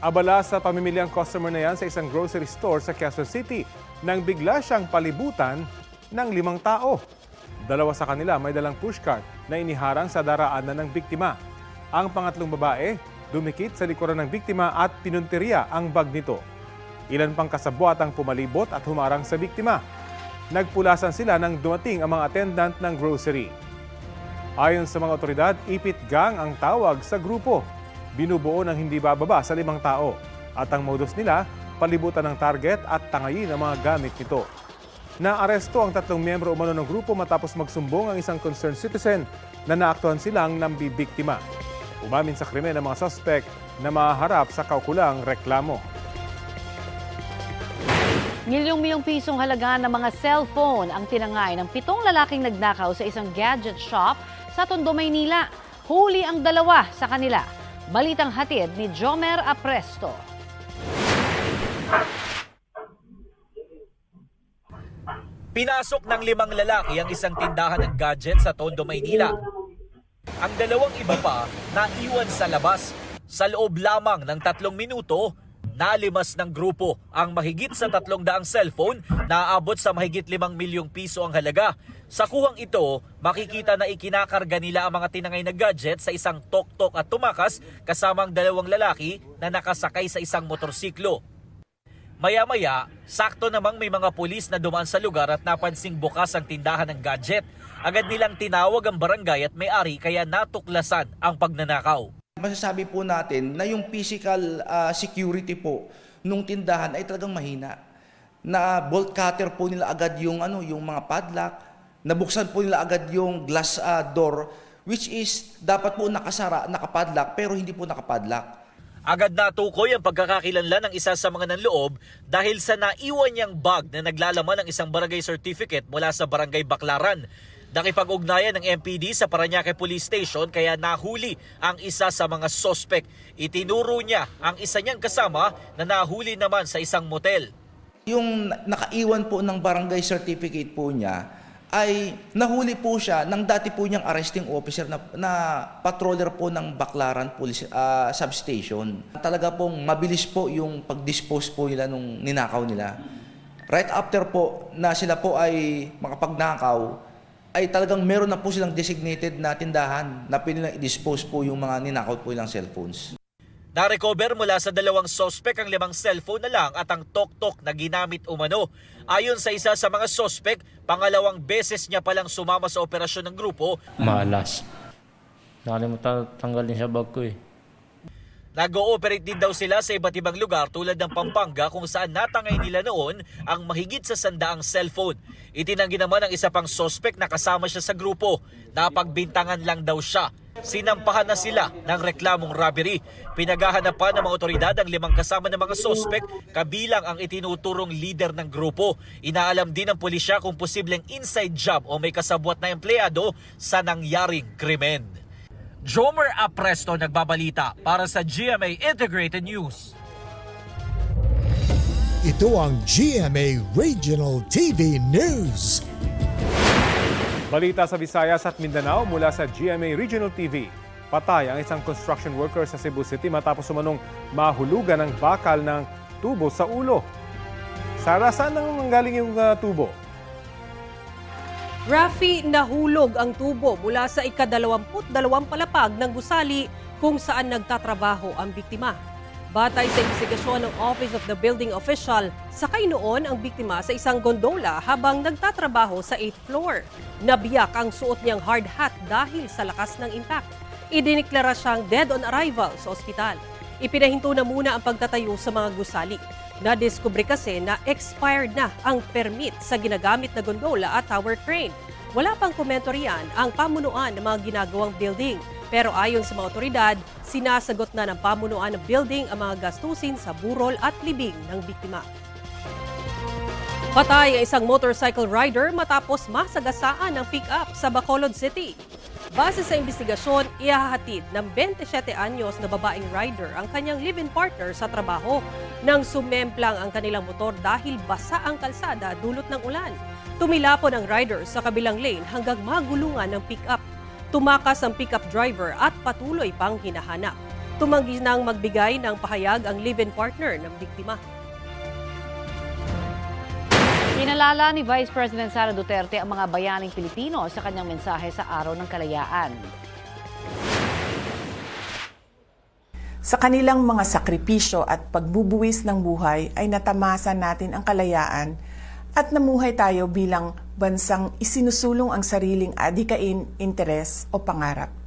Abala sa pamimili ang customer na yan sa isang grocery store sa Quezon City nang bigla siyang palibutan ng limang tao. Dalawa sa kanila may dalang pushcart na iniharang sa daraanan ng biktima. Ang pangatlong babae, dumikit sa likuran ng biktima at pinunteriya ang bag nito. Ilan pang kasabwat ang pumalibot at humarang sa biktima. Nagpulasan sila nang dumating ang mga attendant ng grocery. Ayon sa mga otoridad, ipit gang ang tawag sa grupo. Binubuo ng hindi bababa sa limang tao. At ang modus nila, palibutan ng target at tangayin ang mga gamit nito. Naaresto ang tatlong miyembro umano ng grupo matapos magsumbong ang isang concerned citizen na naaktuhan silang nambibiktima. Umamin sa krimen ang mga suspect na maharap sa kaukulang reklamo. Milyong-milyong pisong halaga ng mga cellphone ang tinangay ng pitong lalaking nagnakaw sa isang gadget shop sa Tondo, Maynila. Huli ang dalawa sa kanila. Balitang hatid ni Jomer Apresto. Pinasok ng limang lalaki ang isang tindahan ng gadget sa Tondo, Maynila. Ang dalawang iba pa naiwan sa labas. Sa loob lamang ng tatlong minuto, nalimas ng grupo ang mahigit sa tatlong daang cellphone na aabot sa mahigit limang milyong piso ang halaga. Sa kuhang ito, makikita na ikinakarga nila ang mga tinangay na gadget sa isang tok-tok at tumakas kasamang dalawang lalaki na nakasakay sa isang motorsiklo. Maya-maya, sakto namang may mga pulis na dumaan sa lugar at napansing bukas ang tindahan ng gadget. Agad nilang tinawag ang barangay at may-ari kaya natuklasan ang pagnanakaw. Masasabi po natin na yung physical ah, security po nung tindahan ay talagang mahina. Na bolt cutter po nila agad yung ano, yung mga padlock, nabuksan po nila agad yung glass ah, door which is dapat po nakasara, nakapadlock pero hindi po nakapadlock. Agad natukoy ang pagkakakilanlan ng isa sa mga nanloob dahil sa naiwan niyang bag na naglalaman ng isang barangay certificate mula sa barangay Baklaran. Nakipag-ugnayan ng MPD sa Paranaque Police Station kaya nahuli ang isa sa mga sospek. Itinuro niya ang isa niyang kasama na nahuli naman sa isang motel. Yung na- nakaiwan po ng barangay certificate po niya ay nahuli po siya ng dati po niyang arresting officer na, na patroller po ng Baclaran Police ah, Substation. Talaga pong mabilis po yung pag-dispose po nila nung ninakaw nila. Right after po na sila po ay makapagnakaw, ay talagang meron na po silang designated na tindahan na pwede nilang i-dispose po yung mga ninakaw po nilang cellphones. Na-recover mula sa dalawang sospek ang limang cellphone na lang at ang tok-tok na ginamit umano. Ayon sa isa sa mga sospek, pangalawang beses niya palang sumama sa operasyon ng grupo malas. Nakalimutan tanggalin sa bag ko eh. Nag-ooperate din daw sila sa iba't ibang lugar tulad ng Pampanga kung saan natangay nila noon ang mahigit sa sandaang cellphone. Itinanggi naman ang isa pang sospek na kasama siya sa grupo. Napagbintangan lang daw siya. Sinampahan na sila ng reklamong robbery. Pinagahanapan ng mga otoridad ang limang kasama ng mga sospek kabilang ang itinuturong leader ng grupo. Inaalam din ng pulisya kung posibleng inside job o may kasabwat na empleyado sa nangyaring krimen. Jomer Apresto nagbabalita para sa GMA Integrated News. Ito ang GMA Regional TV News. Balita sa Visayas at Mindanao mula sa GMA Regional TV. Patay ang isang construction worker sa Cebu City matapos umanong mahulugan ng bakal ng tubo sa ulo. Sara, saan nang manggaling yung ah, tubo? Rafi, nahulog ang tubo mula sa ikadalawamput-dalawang palapag ng gusali kung saan nagtatrabaho ang biktima. Batay sa investigasyon ng Office of the Building Official, sakay noon ang biktima sa isang gondola habang nagtatrabaho sa 8th floor. Nabiyak ang suot niyang hard hat dahil sa lakas ng impact. Idiniklara siyang dead on arrival sa ospital. Ipinahinto na muna ang pagtatayo sa mga gusali. Nadiskubre kasi na expired na ang permit sa ginagamit na gondola at tower crane. Wala pang komento riyan ang pamunuan ng mga ginagawang building. Pero ayon sa mga otoridad, sinasagot na ng pamunuan ng building ang mga gastusin sa burol at libing ng biktima. Patay ang isang motorcycle rider matapos masagasaan ng pick-up sa Bacolod City. Base sa investigasyon, ihahatid ng 27 anyos na babaeng rider ang kanyang live-in partner sa trabaho nang sumemplang ang kanilang motor dahil basa ang kalsada dulot ng ulan. Tumilapon ang rider sa kabilang lane hanggang magulungan ng pick-up. Tumakas ang pick-up driver at patuloy pang hinahanap. Tumanggi nang magbigay ng pahayag ang live-in partner ng biktima. Pinalala ni Vice President Sara Duterte ang mga bayaning Pilipino sa kanyang mensahe sa Araw ng Kalayaan. Sa kanilang mga sakripisyo at pagbubuwis ng buhay ay natamasa natin ang kalayaan at namuhay tayo bilang bansang isinusulong ang sariling adikain, interes o pangarap.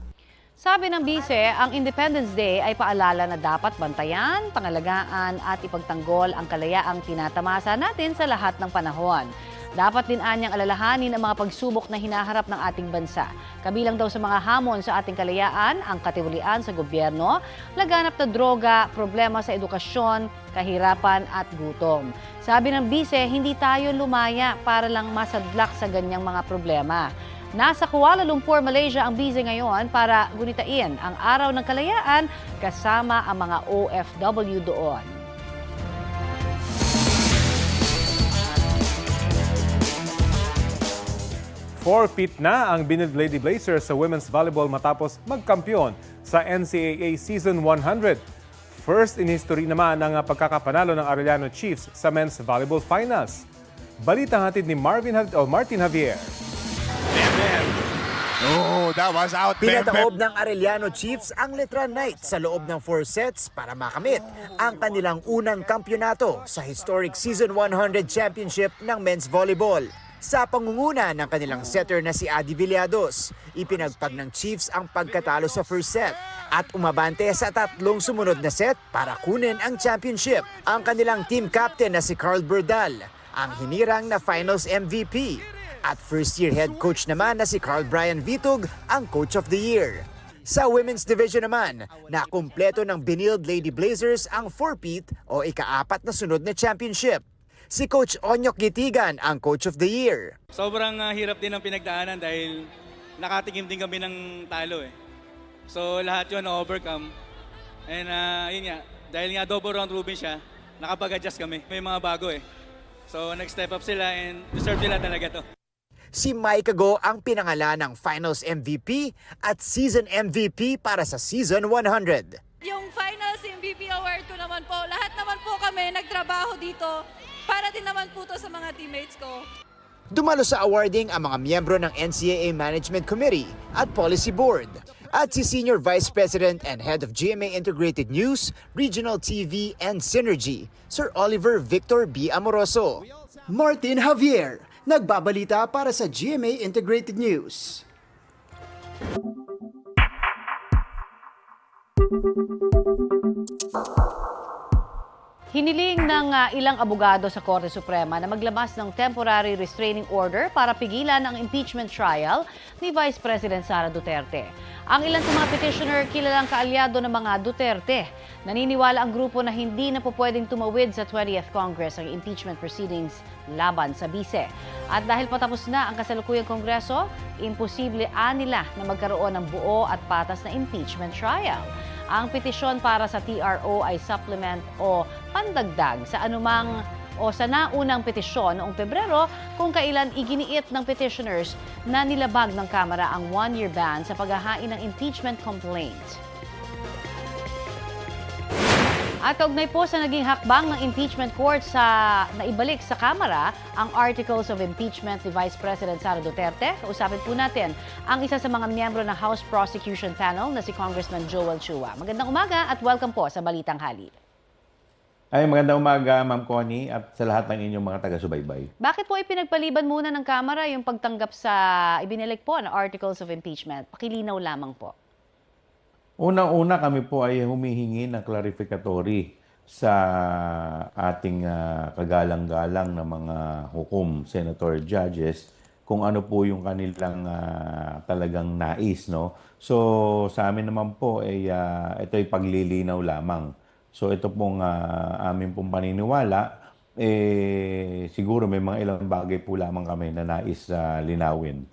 Sabi ng bise, ang Independence Day ay paalala na dapat bantayan, pangalagaan at ipagtanggol ang kalayaang tinatamasa natin sa lahat ng panahon. Dapat din anyang alalahanin ang mga pagsubok na hinaharap ng ating bansa. Kabilang daw sa mga hamon sa ating kalayaan, ang katiwalian sa gobyerno, laganap na droga, problema sa edukasyon, kahirapan at gutom. Sabi ng bise, hindi tayo lumaya para lang masadlak sa ganyang mga problema. Nasa Kuala Lumpur, Malaysia ang busy ngayon para gunitain ang Araw ng Kalayaan kasama ang mga OFW doon. Four-peat na ang Binid Lady Blazers sa women's volleyball matapos magkampiyon sa NCAA Season 100. First in history naman ang pagkakapanalo ng Arellano Chiefs sa men's volleyball finals. Balita hatid ni Marvin oh, Martin Javier. That was out there. Pinataob ng Arellano Chiefs ang Letra Knights sa loob ng 4 sets para makamit ang kanilang unang kampyonato sa historic Season 100 Championship ng men's volleyball. Sa pangunguna ng kanilang setter na si Adi Villados, ipinagpag ng Chiefs ang pagkatalo sa first set at umabante sa tatlong sumunod na set para kunin ang championship. Ang kanilang team captain na si Carl Burdal, ang hinirang na finals MVP at first-year head coach naman na si Carl Brian Vitug ang coach of the year. Sa women's division naman, nakumpleto ng Binild Lady Blazers ang 4-peat o ikaapat na sunod na championship. Si Coach Onyok Gitigan ang coach of the year. Sobrang ah, hirap din ang pinagdaanan dahil nakatikim din kami ng talo eh. So lahat yun na-overcome. And ah, yun nga, dahil nga double round robin siya, nakapag-adjust kami. May mga bago eh. So nag-step up sila and deserve nila talaga to. Si Mike Go ang pinangalan ng Finals MVP at Season MVP para sa Season 100. Yung finals MVP award ko naman po, lahat naman po kami nagtrabaho dito para din naman po to sa mga teammates ko. Dumalo sa awarding ang mga miyembro ng NCAA Management Committee at Policy Board at si Senior Vice President and Head of GMA Integrated News, Regional TV and Synergy, Sir Oliver Victor B. Amoroso. Martin Javier, nagbabalita para sa GMA Integrated News. Hiniling ng ah, ilang abogado sa Korte Suprema na maglabas ng temporary restraining order para pigilan ang impeachment trial ni Vice President Sara Duterte. Ang ilan sa mga petitioner kilalang kaalyado ng mga Duterte. Naniniwala ang grupo na hindi na po pwedeng tumawid sa 20th Congress ang impeachment proceedings laban sa bise. At dahil patapos na ang kasalukuyang Kongreso, imposible nila na magkaroon ng buo at patas na impeachment trial. Ang petisyon para sa TRO ay supplement o pandagdag sa anumang o sa naunang petisyon noong Pebrero kung kailan iginiit ng petitioners na nilabag ng Kamara ang one-year ban sa paghahain ng impeachment complaint. At kaugnay po sa naging hakbang ng impeachment court sa naibalik sa Kamara ang Articles of Impeachment ni Vice President Sara Duterte, kausapin po natin ang isa sa mga miyembro ng House Prosecution Panel na si Congressman Joel Chua. Magandang umaga at welcome po sa Balitang Hali. Ay, magandang umaga, Ma'am Connie, at sa lahat ng inyong mga taga-subaybay. Bakit po ipinagpaliban muna ng Kamara yung pagtanggap sa ibinilik po na Articles of Impeachment? Pakilinaw lamang po. Unang-una kami po ay humihingi ng clarificatory sa ating ah, kagalang-galang na mga hukom, senator, judges, kung ano po yung kanilang ah, talagang nais, no? So, sa amin naman po, ay, ah, ito ay paglilinaw lamang. So, ito pong ah, amin pong paniniwala, eh, siguro may mga ilang bagay po lamang kami na nais ah, linawin.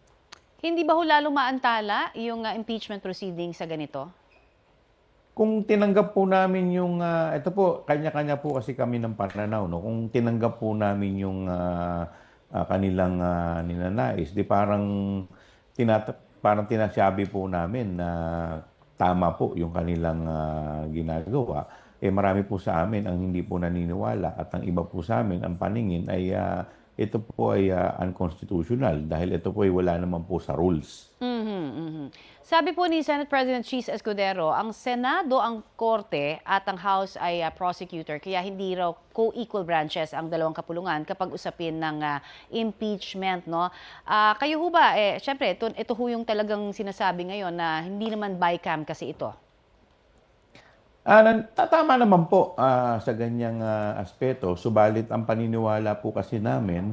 Hindi ba ho lalong maantala yung ah, impeachment proceedings sa ganito? Kung tinanggap po namin yung, ah, ito po, kanya-kanya po kasi kami ng pananaw, no? Kung tinanggap po namin yung ah, ah, kanilang ah, ninanais, di parang, tinat parang tinasabi po namin na tama po yung kanilang ah, ginagawa, eh marami po sa amin ang hindi po naniniwala at ang iba po sa amin ang paningin ay ah, ito po ay ah, unconstitutional dahil ito po ay wala naman po sa rules. Mhm, mhm. Sabi po ni Senate President Cheese Escudero, ang Senado ang korte at ang House ay ah, prosecutor, kaya hindi raw co-equal branches ang dalawang kapulungan kapag usapin ng ah, impeachment. No? Ah, kayo ho ba, eh, syempre, ito, ito ho yung talagang sinasabi ngayon na hindi naman bycam kasi ito. Ah, tatama naman po ah, sa ganyang ah, aspeto, subalit ang paniniwala po kasi namin,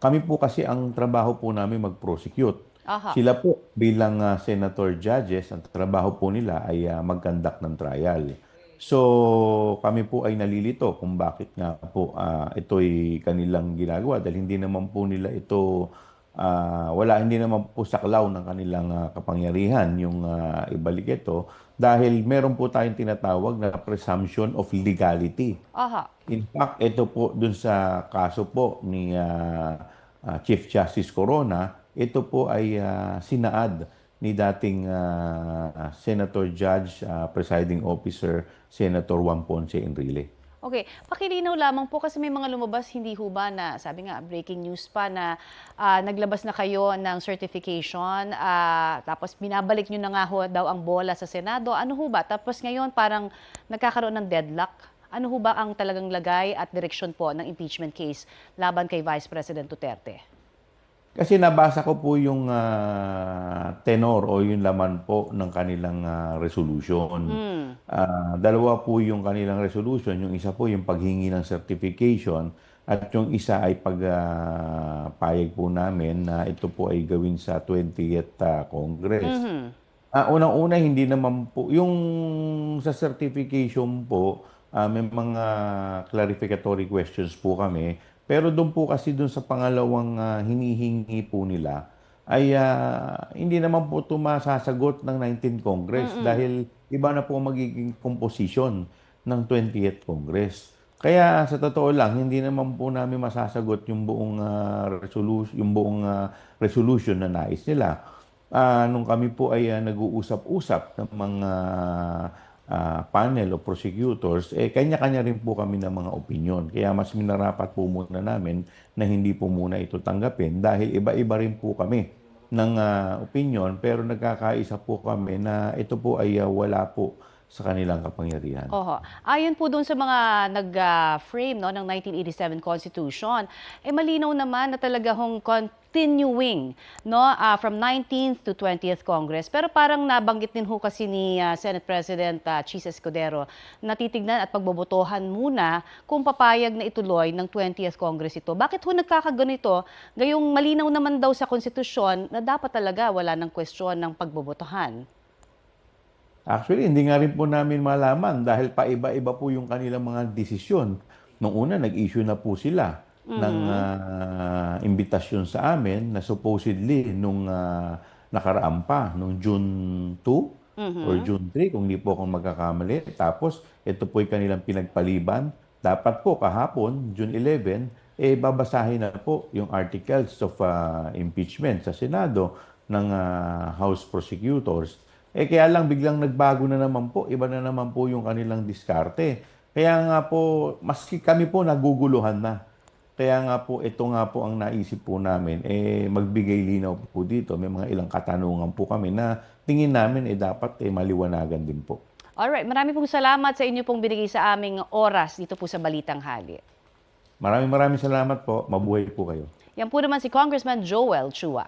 kami po kasi ang trabaho po namin mag-prosecute. Aha. Sila po bilang ah, senator judges, ang trabaho po nila ay ah, mag-conduct ng trial. So, kami po ay nalilito kung bakit nga po ah, ito'y kanilang ginagawa dahil hindi naman po nila ito ah, wala hindi naman po saklaw ng kanilang ah, kapangyarihan yung ah, ibalik ito dahil meron po tayong tinatawag na presumption of legality. Aha. In fact, ito po dun sa kaso po ni ah, ah, Chief Justice Corona, ito po ay ah, sinaad ni dating ah, Senator Judge, ah, Presiding Officer, Senator Juan Ponce Enrile. Okay, pakilinaw lamang po kasi may mga lumabas, hindi ho ba na, sabi nga, breaking news pa na ah, naglabas na kayo ng certification, ah, tapos binabalik nyo na nga ho daw ang bola sa Senado. Ano ho ba? Tapos ngayon parang nagkakaroon ng deadlock. Ano ho ba ang talagang lagay at direksyon po ng impeachment case laban kay Vice President Duterte? Kasi nabasa ko po yung ah, tenor o yung laman po ng kanilang ah, resolution. Hmm. Ah, dalawa po yung kanilang resolution. Yung isa po yung paghingi ng certification at yung isa ay pagpayag po namin na ito po ay gawin sa 20th ah, Congress. Mhm. Ah, unang-una hindi naman po yung sa certification po ah, may mga clarificatory questions po kami pero doon po kasi doon sa pangalawang ah, hinihingi po nila ay ah, hindi naman po ito masasagot ng 19th Congress Mm-mm. dahil iba na po magiging composition ng 20th Congress. Kaya sa totoo lang, hindi naman po namin masasagot yung buong ah, resolution, yung buong ah, resolution na nais nila. Ah, nung kami po ay ah, nag-uusap-usap ng mga ah, panel o prosecutors, eh kanya-kanya rin po kami ng mga opinion. Kaya mas minarapat po muna namin na hindi po muna ito tanggapin dahil iba-iba rin po kami ng ah, opinion pero nagkakaisa po kami na ito po ay ah, wala po sa kanilang kapangyarihan. Oho. Ayon po doon sa mga nag-frame no, ng 1987 Constitution, eh malinaw naman na talaga hong continuing no, ah, from 19th to 20th Congress. Pero parang nabanggit din ho kasi ni ah, Senate President uh, Chis Escudero na titignan at pagbobotohan muna kung papayag na ituloy ng 20th Congress ito. Bakit ho nagkakaganito? Gayong malinaw naman daw sa konstitusyon na dapat talaga wala ng kwestiyon ng pagbobotohan. Actually, hindi nga rin po namin malaman dahil paiba-iba po yung kanilang mga desisyon. Nung una, nag-issue na po sila ng Mhm. ah, imbitasyon sa amin na supposedly nung ah, nakaraan pa, nung June 2 Mhm. or June 3, kung hindi po ako magkakamali. Tapos, ito po yung kanilang pinagpaliban. Dapat po kahapon, June 11, eh babasahin na po yung articles of ah, impeachment sa Senado ng ah, House Prosecutors. Eh kaya lang biglang nagbago na naman po, iba na naman po yung kanilang diskarte. Kaya nga po, maski kami po naguguluhan na. Kaya nga po, ito nga po ang naisip po namin, eh magbigay linaw po dito. May mga ilang katanungan po kami na tingin namin eh dapat eh maliwanagan din po. Alright, marami pong salamat sa inyo pong binigay sa aming oras dito po sa Balitang Hali. Maraming maraming salamat po. Mabuhay po kayo. Yan po naman si Congressman Joel Chua.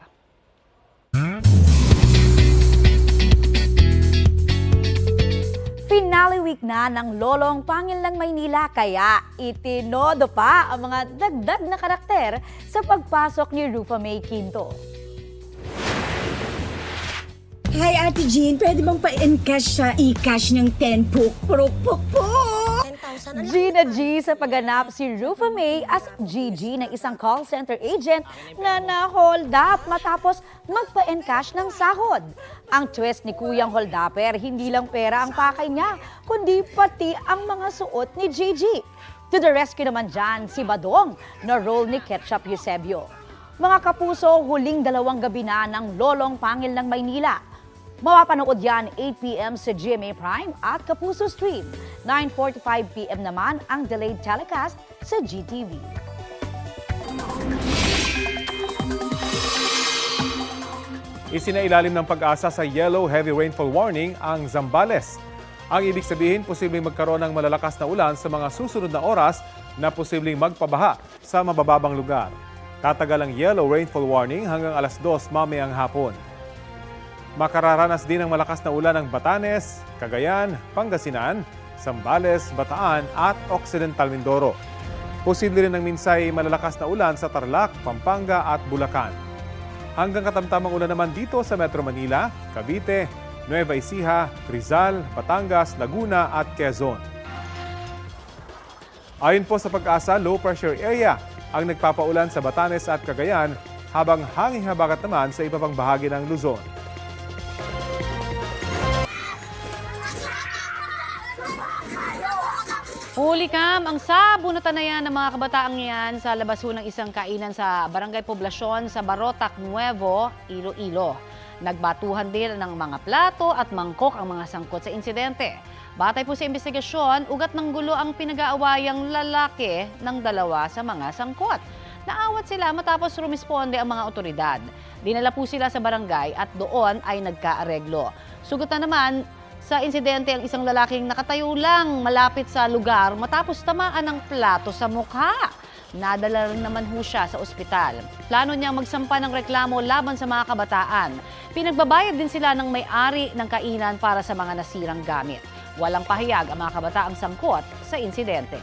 Finale week na ng Lolong Pangil ng Maynila kaya itinodo pa ang mga dagdag na karakter sa pagpasok ni Rufa May Quinto. Hi Ate Jean, pwede bang pa-encash sa e-cash ng 10 puk puk puk puk? Gina G sa pagganap si Rufa May as GG ng isang call center agent na na-hold up matapos magpa-encash ng sahod. Ang twist ni Kuyang Holdapper, hindi lang pera ang pakay niya, kundi pati ang mga suot ni GG. To the rescue naman dyan si Badong na role ni Ketchup Eusebio. Mga kapuso, huling dalawang gabi na ng Lolong Pangil ng Maynila. Mapapanood yan 8pm sa GMA Prime at Kapuso Stream. 9.45pm naman ang delayed telecast sa GTV. Isinailalim ng pag-asa sa yellow heavy rainfall warning ang Zambales. Ang ibig sabihin, posibleng magkaroon ng malalakas na ulan sa mga susunod na oras na posibleng magpabaha sa mabababang lugar. Tatagal ang yellow rainfall warning hanggang alas 2 mamayang hapon. Makararanas din ng malakas na ulan ng Batanes, Cagayan, Pangasinan, Zambales, Bataan at Occidental Mindoro. Posible rin ng minsay malalakas na ulan sa Tarlac, Pampanga at Bulacan. Hanggang katamtamang ulan naman dito sa Metro Manila, Cavite, Nueva Ecija, Rizal, Batangas, Laguna at Quezon. Ayon po sa pag-asa, low pressure area ang nagpapaulan sa Batanes at Cagayan habang hanging habagat naman sa iba pang bahagi ng Luzon. Huli kam, ang sabunatan na yan ng mga kabataang yan sa labas ng isang kainan sa Barangay Poblasyon sa Barotac Nuevo, Iloilo. Nagbatuhan din ng mga plato at mangkok ang mga sangkot sa insidente. Batay po sa investigasyon, ugat ng gulo ang pinag-aawayang lalaki ng dalawa sa mga sangkot. Naawat sila matapos rumisponde ang mga otoridad. Dinala po sila sa barangay at doon ay nagkaareglo. Sugat na naman sa insidente ang isang lalaking nakatayo lang malapit sa lugar matapos tamaan ng plato sa mukha. Nadala rin naman ho siya sa ospital. Plano niyang magsampa ng reklamo laban sa mga kabataan. Pinagbabayad din sila ng may-ari ng kainan para sa mga nasirang gamit. Walang pahayag ang mga kabataang sangkot sa insidente.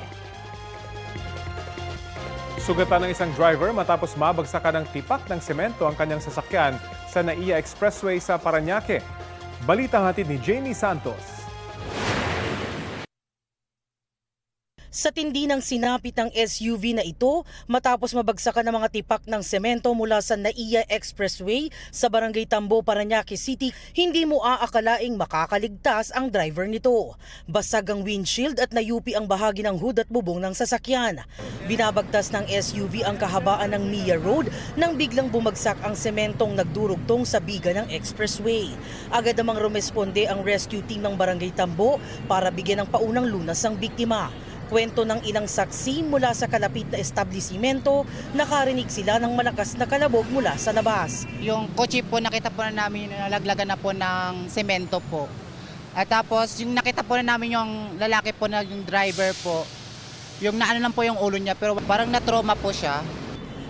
Sugatan ng isang driver matapos mabagsakan ng tipak ng semento ang kanyang sasakyan sa NAIA Expressway sa Paranaque. Balitang hatid ni Jamie Santos. Sa tindi ng sinapit ng SUV na ito matapos mabagsakan ng mga tipak ng semento mula sa NAIA Expressway sa Barangay Tambo, Paranaque City, hindi mo aakalaing makakaligtas ang driver nito. Basag ang windshield at nayupi ang bahagi ng hood at bubong ng sasakyan. Binabagtas ng SUV ang kahabaan ng Mia Road nang biglang bumagsak ang sementong nagdurugtong sa biga ng expressway. Agad namang rumesponde ang rescue team ng Barangay Tambo para bigyan ng paunang lunas ang biktima. Kwento ng ilang saksi mula sa kalapit na establisimento, nakarinig sila ng malakas na kalabog mula sa labas. Yung kotse po nakita po na namin nalaglagan na po ng semento po. At tapos yung nakita po na namin yung lalaki po na yung driver po, yung naano lang po yung ulo niya pero parang na-trauma po siya.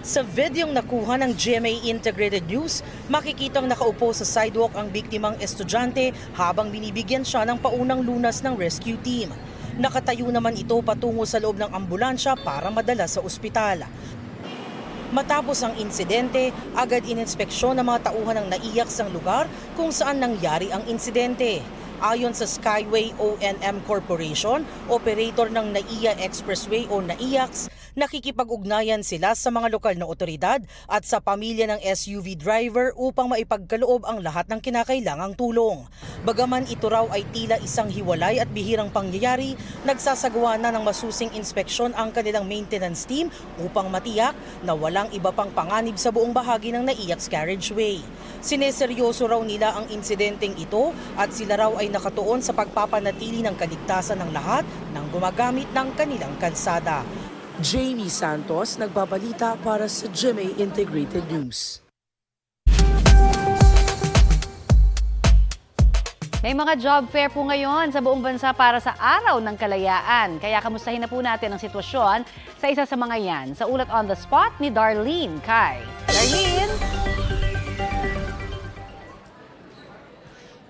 Sa videong nakuha ng GMA Integrated News, makikitang nakaupo sa sidewalk ang biktimang estudyante habang binibigyan siya ng paunang lunas ng rescue team. Nakatayo naman ito patungo sa loob ng ambulansya para madala sa ospital. Matapos ang insidente, agad ininspeksyon ng mga tauhan ng naiyak sa lugar kung saan nangyari ang insidente. Ayon sa Skyway O&M Corporation, operator ng NAIA Expressway o NAIAX, nakikipag-ugnayan sila sa mga lokal na otoridad at sa pamilya ng SUV driver upang maipagkaloob ang lahat ng kinakailangang tulong. Bagaman ito raw ay tila isang hiwalay at bihirang pangyayari, nagsasagawa na ng masusing inspeksyon ang kanilang maintenance team upang matiyak na walang iba pang panganib sa buong bahagi ng NAIAX carriageway. Sineseryoso raw nila ang insidenteng ito at sila raw ay nakatuon sa pagpapanatili ng kaligtasan ng lahat ng gumagamit ng kanilang kalsada. Jamie Santos nagbabalita para sa GMA Integrated News. May mga job fair po ngayon sa buong bansa para sa Araw ng Kalayaan. Kaya kamustahin na po natin ang sitwasyon sa isa sa mga yan. Sa ulat on the spot ni Darlene Kai. Darlene!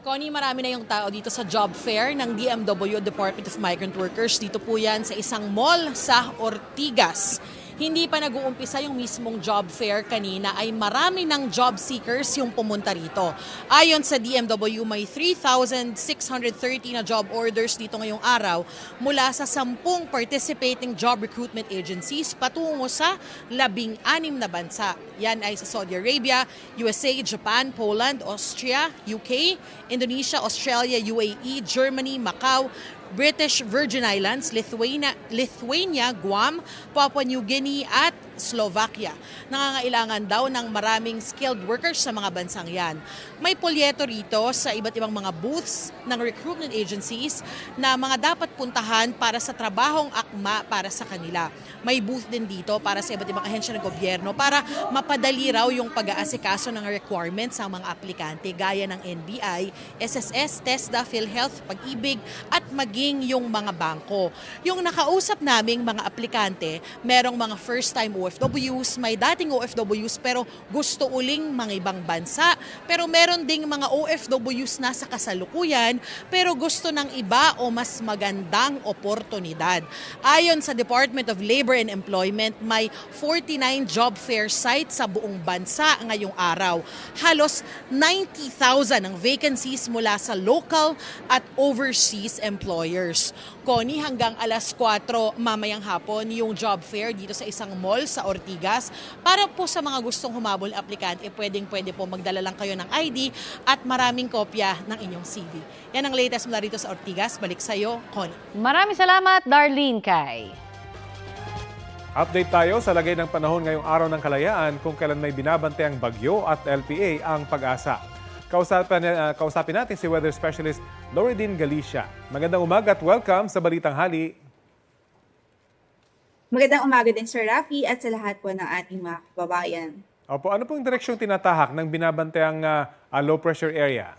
Connie, marami na yung tao dito sa job fair ng DMW Department of Migrant Workers. Dito po yan sa isang mall sa Ortigas. Hindi pa nag-uumpisa yung mismong job fair kanina ay marami ng job seekers yung pumunta rito. Ayon sa DMW, may 3,630 na job orders dito ngayong araw mula sa 10 participating job recruitment agencies patungo sa 16 na bansa. Yan ay sa Saudi Arabia, USA, Japan, Poland, Austria, UK, Indonesia, Australia, UAE, Germany, Macau, British Virgin Islands, Lithuania, Lithuania, Guam, Papua New Guinea at Slovakia. Nangangailangan daw ng maraming skilled workers sa mga bansang yan. May polyeto rito sa iba't ibang mga booths ng recruitment agencies na mga dapat puntahan para sa trabahong akma para sa kanila. May booth din dito para sa iba't ibang ahensya ng gobyerno para mapadali raw yung pag-aasikaso ng requirements ng mga aplikante gaya ng NBI, SSS, TESDA, PhilHealth, Pag-ibig at maging yung mga bangko. Yung nakausap naming mga aplikante, merong mga first-time OFWs, may dating OFWs pero gusto uling mga ibang bansa. Pero meron ding mga OFWs na sa kasalukuyan pero gusto ng iba o mas magandang oportunidad. Ayon sa Department of Labor and Employment, may 49 job fair sites sa buong bansa ngayong araw. Halos 90,000 ang vacancies mula sa local at overseas employers. Connie, hanggang alas 4 mamayang hapon yung job fair dito sa isang mall sa Ortigas. Para po sa mga gustong humabol na aplikante, pwedeng pwede po magdala lang kayo ng ID at maraming kopya ng inyong CV. Yan ang latest mula rito sa Ortigas. Balik sa'yo, Connie. Maraming salamat, Darlene Kay. Update tayo sa lagay ng panahon ngayong araw ng kalayaan kung kailan may binabantay ang bagyo at LPA ang pag-asa. Kausapin, uh, kausapin natin si weather specialist Loredine Galicia. Magandang umaga at welcome sa Balitang Hali. Magandang umaga din Sir Rafi at sa lahat po ng ating mga kababayan. Opo, ano pong direksyong tinatahak ng binabantayang uh, uh, low pressure area?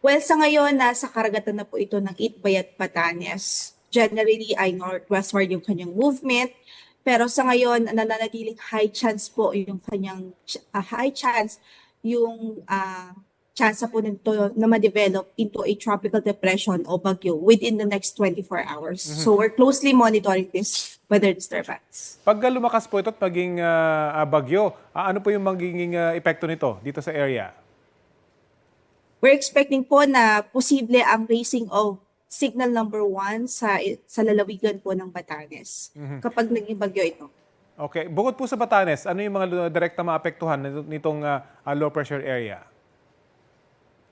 Well, sa ngayon, nasa karagatan na po ito ng Itbay at Batanes. Generally ay northwestward yung kanyang movement. Pero sa ngayon, nananatiling high chance po yung kanyang uh, high chance yung uh, chance po nito na ma-develop into a tropical depression o bagyo within the next 24 hours. Mhm. So we're closely monitoring this weather disturbance. Pag lumakas po ito at maging uh, bagyo, uh, ano po yung magiging uh, epekto nito dito sa area? We're expecting po na posible ang raising of signal number one sa sa lalawigan po ng Batanes Mhm. kapag naging bagyo ito. Okay, bukod po sa Batanes, ano yung mga direkta maapektuhan nito- nitong uh, low pressure area?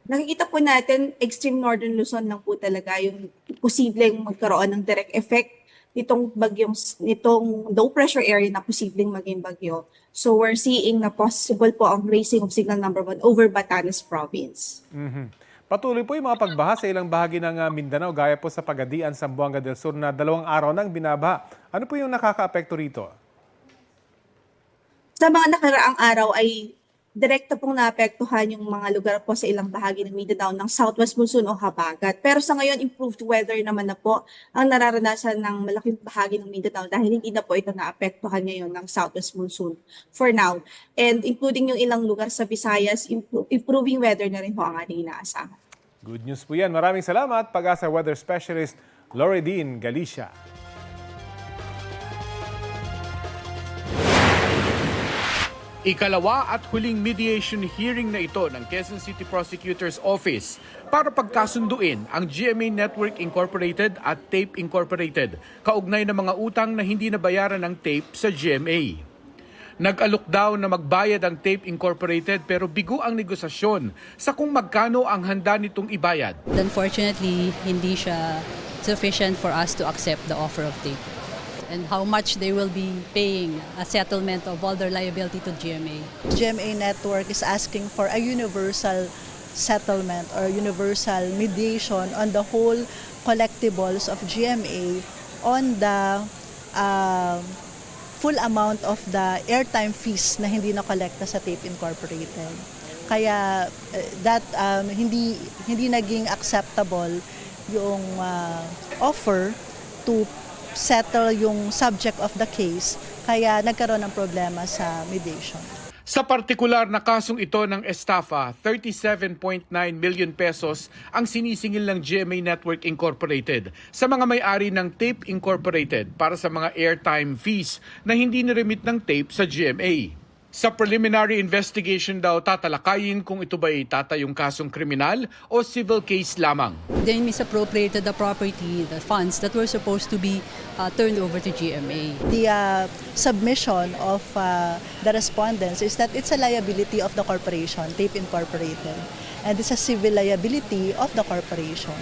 Nakikita po natin extreme northern Luzon lang po talaga yung posibleng magkaroon ng direct effect nitong bagyong nitong low pressure area na posibleng maging bagyo. So we're seeing na possible po ang raising of signal number one over Batanes province. Mhm. Patuloy po yung mga pagbaha sa ilang bahagi ng uh, Mindanao gaya po sa Pagadian, Zamboanga del Sur na dalawang araw nang binabaha. Ano po yung nakakaapekto rito? Sa mga nakaraang araw ay direkta pong naapektuhan yung mga lugar po sa ilang bahagi ng Mindanao ng southwest monsoon o habagat. Pero sa ngayon, improved weather naman na po ang nararanasan ng malaking bahagi ng Mindanao dahil hindi na po ito naapektuhan ngayon ng southwest monsoon for now. And including yung ilang lugar sa Visayas, impro- improving weather na rin po ang ating inaasahan. Good news po yan. Maraming salamat, Pag-asa Weather Specialist Loredine Galicia. Ikalawa at huling mediation hearing na ito ng Quezon City Prosecutor's Office para pagkasunduin ang GMA Network Incorporated at TAPE Incorporated kaugnay ng mga utang na hindi nabayaran ng TAPE sa GMA. Nag-alok daw na magbayad ang TAPE Incorporated pero bigo ang negosasyon sa kung magkano ang handa nitong ibayad. Unfortunately, hindi siya sufficient for us to accept the offer of tape and how much they will be paying a settlement of all their liability to GMA. GMA Network is asking for a universal settlement or universal mediation on the whole collectibles of GMA on the uh, full amount of the airtime fees na hindi na-collecta sa Tape Incorporated. Kaya uh, that um, hindi hindi naging acceptable yung uh, offer to settle yung subject of the case kaya nagkaroon ng problema sa mediation. Sa partikular na kasong ito ng estafa, 37.9 million pesos ang sinisingil ng GMA Network Incorporated sa mga may-ari ng Tape Incorporated para sa mga airtime fees na hindi niremit ng tape sa GMA. Sa preliminary investigation daw tatalakayin kung ito ba ay tatayong kasong kriminal o civil case lamang. They misappropriated the property, the funds that were supposed to be uh, turned over to GMA. The uh, submission of uh, the respondents is that it's a liability of the corporation, Tape Incorporated, and it's a civil liability of the corporation.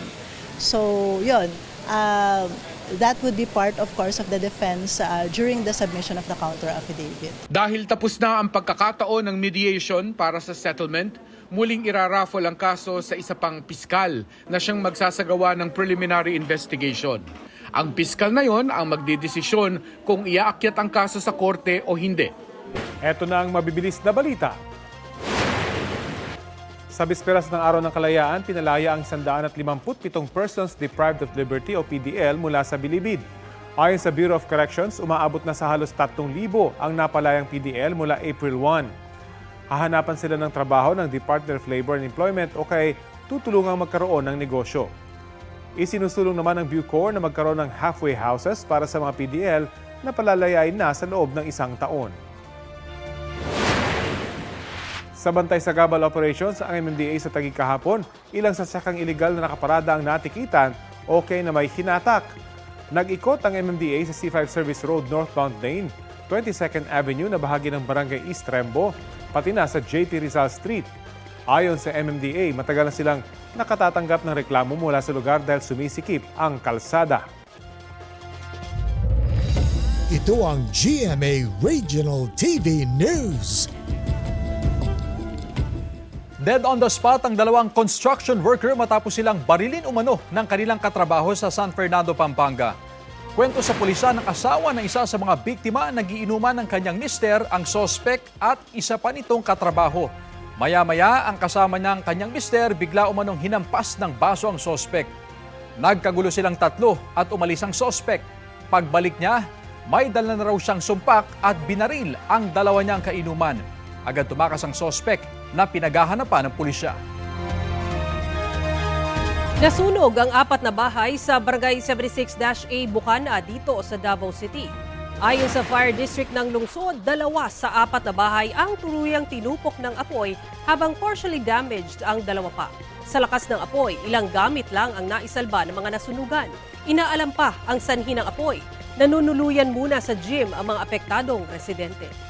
So, yon uh, that would be part, of course, of the defense uh, during the submission of the counter affidavit. Dahil tapos na ang pagkakataon ng mediation para sa settlement, muling iraraffle ang kaso sa isa pang piskal na siyang magsasagawa ng preliminary investigation. Ang piskal na yon ang magdidesisyon kung iaakyat ang kaso sa korte o hindi. Ito na ang mabibilis na balita. Sa bisperas ng Araw ng Kalayaan, pinalaya ang 157 persons deprived of liberty o PDL mula sa Bilibid. Ayon sa Bureau of Corrections, umaabot na sa halos 3,000 ang napalayang PDL mula April 1. Hahanapan sila ng trabaho ng Department of Labor and Employment o kay tutulungang magkaroon ng negosyo. Isinusulong naman ng Bucor na magkaroon ng halfway houses para sa mga PDL na palalayain na sa loob ng isang taon. Sa bantay sa Gabal Operations, ang MMDA sa Taguig kahapon, ilang sasyakang iligal na nakaparada ang natikitan, okay na may hinatak. Nag-ikot ang MMDA sa C5 Service Road Northbound Lane, 22nd Avenue na bahagi ng Barangay East Rembo, pati na sa JP Rizal Street. Ayon sa MMDA, matagal na silang nakatatanggap ng reklamo mula sa lugar dahil sumisikip ang kalsada. Ito ang GMA Regional TV News. Dead on the spot ang dalawang construction worker matapos silang barilin umano ng kanilang katrabaho sa San Fernando, Pampanga. Kwento sa pulisan ng asawa ng isa sa mga biktima nagiinuman ng kanyang mister ang sospek at isa pa nitong katrabaho. Maya-maya ang kasama niyang kanyang mister bigla umanong hinampas ng baso ang sospek. Nagkagulo silang tatlo at umalis ang sospek. Pagbalik niya, may dala na raw siyang sumpak at binaril ang dalawa niyang kainuman. Agad tumakas ang sospek na pinaghahanapan ng pulisya. Nasunog ang apat na bahay sa Barangay 76-A Bukana dito sa Davao City. Ayon sa Fire District ng lungsod, dalawa sa apat na bahay ang tuluyang tinupok ng apoy habang partially damaged ang dalawa pa. Sa lakas ng apoy, ilang gamit lang ang naisalba ng mga nasunugan. Inaalam pa ang sanhi ng apoy. Nanunuluyan muna sa gym ang mga apektadong residente.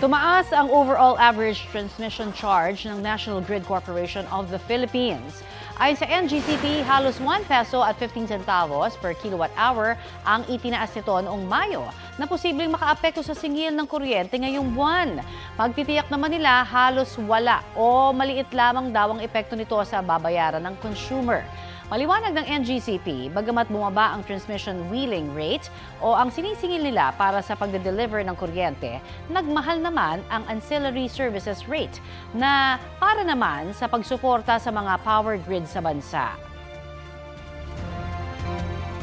Tumaas ang overall average transmission charge ng National Grid Corporation of the Philippines. Ayon sa NGCP, halos 1 peso at 15 centavos per kilowatt hour ang itinaas nito noong Mayo na posibleng makaapekto sa singil ng kuryente ngayong buwan. Pagtitiyak naman nila halos wala o maliit lamang daw ang epekto nito sa babayaran ng consumer. Maliwanag ng NGCP, bagamat bumaba ang transmission wheeling rate o ang sinisingil nila para sa pagde-deliver ng kuryente, nagmahal naman ang ancillary services rate na para naman sa pagsuporta sa mga power grid sa bansa.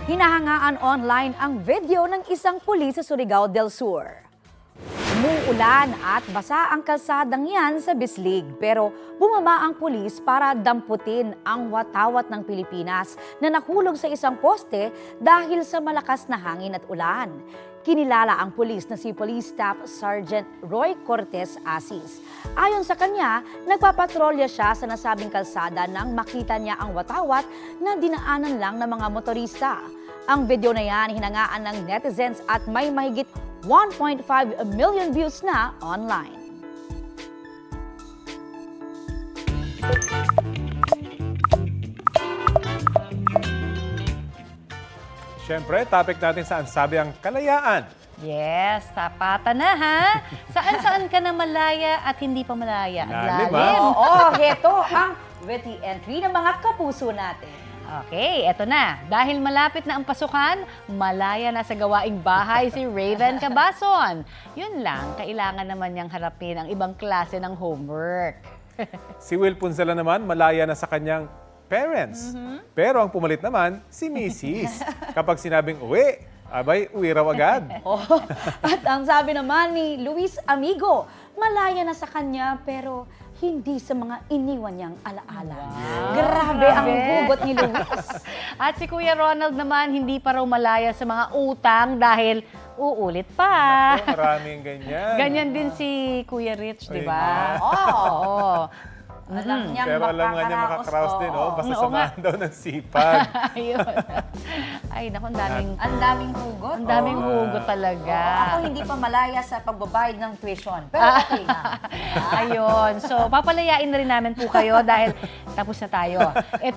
Hinahangaan online ang video ng isang pulis sa Surigao del Sur. Umuulan at basa ang kalsadang yan sa Bislig pero bumaba ang pulis para damputin ang watawat ng Pilipinas na nahulog sa isang poste dahil sa malakas na hangin at ulan. Kinilala ang pulis na si Police Staff Sergeant Roy Cortez Asis. Ayon sa kanya, nagpapatrolya siya sa nasabing kalsada nang makita niya ang watawat na dinaanan lang ng mga motorista. Ang video na yan hinangaan ng netizens at may mahigit 1.5 million views na online. Siyempre, topic natin saan sabi ang kalayaan. Yes, tapatan na ha. Saan-saan ka na malaya at hindi pa malaya? Ang Lalim, lalim. ha? Oo, heto ang witty entry ng mga kapuso natin. Okay, eto na. Dahil malapit na ang pasukan, malaya na sa gawaing bahay si Raven Cabason. Yun lang, kailangan naman niyang harapin ang ibang klase ng homework. Si Will Punzala naman, malaya na sa kanyang parents. Pero ang pumalit naman, si Mrs. Kapag sinabing uwi, abay, uwi raw agad. Oh, at ang sabi naman ni Luis Amigo, malaya na sa kanya pero hindi sa mga iniwan niyang alaala. Grabe ang hugot ni Luis. At si Kuya Ronald naman, hindi pa raw malaya sa mga utang dahil uulit pa. Naku, maraming ganyan. Ganyan din si Kuya Rich, di ba? Oo. Alam niyang Pero alam nga niya makakaraos, din, oh. Basta Oo nga. samahan daw ng sipag. Ayun. Ay, naku, ang daming... Ang daming hugot. Ang daming Oo. hugot talaga. Ako hindi pa malaya sa pagbabayad ng tuition. Pero okay na. Ayun. So, papalayain na rin namin po kayo dahil tapos na tayo. Ito